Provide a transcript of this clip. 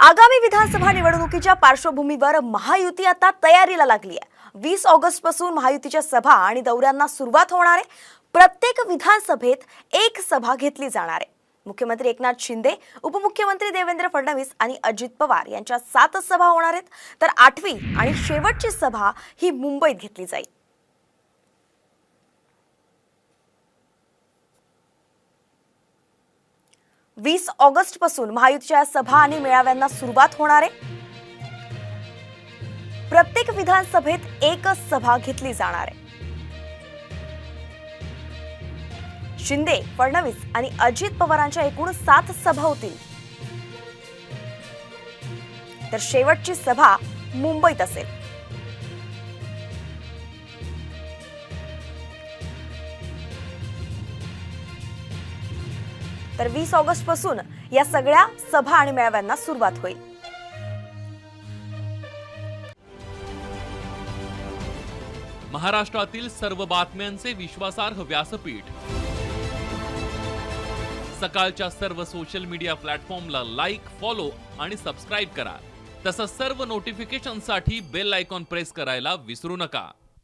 आगामी विधानसभा निवडणुकीच्या पार्श्वभूमीवर महायुती आता तयारीला लागली आहे. वीस ऑगस्टपासून महायुतीच्या सभा आणि दौऱ्यांना सुरुवात होणार आहे. प्रत्येक विधानसभेत एक सभा घेतली जाणार आहे. मुख्यमंत्री एकनाथ शिंदे उपमुख्यमंत्री देवेंद्र फडणवीस आणि अजित पवार यांच्या सात सभा होणार आहेत. तर आठवी आणि शेवटची सभा ही मुंबईत घेतली जाईल. वीस ऑगस्टपासून महायुतीच्या सभा आणि मेळाव्यांना सुरुवात होणार आहे. प्रत्येक विधानसभेत एकच सभा घेतली जाणार आहे. शिंदे फडणवीस आणि अजित पवारांच्या एकूण सात सभा होतील. तर शेवटची सभा मुंबईत असेल. तर वीस ऑगस्टपासून या सगळ्या सभा आणि मेळाव्यांना सुरुवात होईल. महाराष्ट्रातील सर्व बातम्यांचे विश्वासार्ह व्यासपीठ. सकाळच्या सर्व सोशल मीडिया प्लॅटफॉर्मला लाईक फॉलो आणि सबस्क्राईब करा. तसंच सर्व नोटिफिकेशनसाठी बेल आयकॉन प्रेस करायला विसरू नका.